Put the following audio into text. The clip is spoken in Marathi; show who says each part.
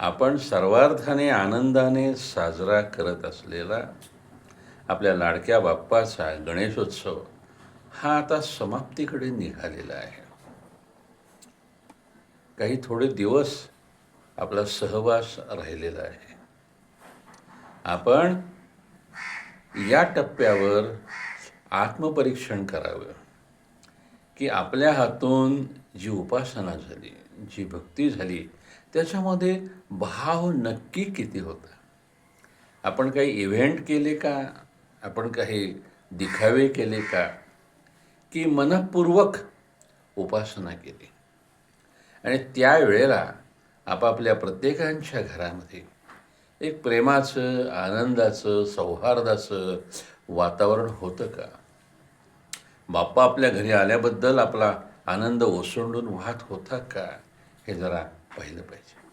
Speaker 1: आपण सर्वार्थाने आनंदाने साजरा करत असलेला आपल्या लाडक्या बाप्पाचा गणेशोत्सव हा आता समाप्तीकडे निघालेला आहे. काही थोडे दिवस आपला सहवास राहिलेला आहे. आपण या टप्प्यावर आत्मपरीक्षण करावं की आपल्या हातून जी उपासना झाली जी भक्ती झाली त्याच्यामध्ये भाव नक्की किती होता? आपण काही इव्हेंट केले का? आपण काही दिखावे केले का? की मनपूर्वक उपासना केली. आणि त्यावेळेला आपापल्या प्रत्येकांच्या घरामध्ये एक प्रेमाचं आनंदाचं सौहार्दाचं वातावरण होतं का? बाप्पा आपल्या घरी आल्याबद्दल आपला आनंद ओसंडून वाहत होता का हे जरा पाहिलं पाहिजे.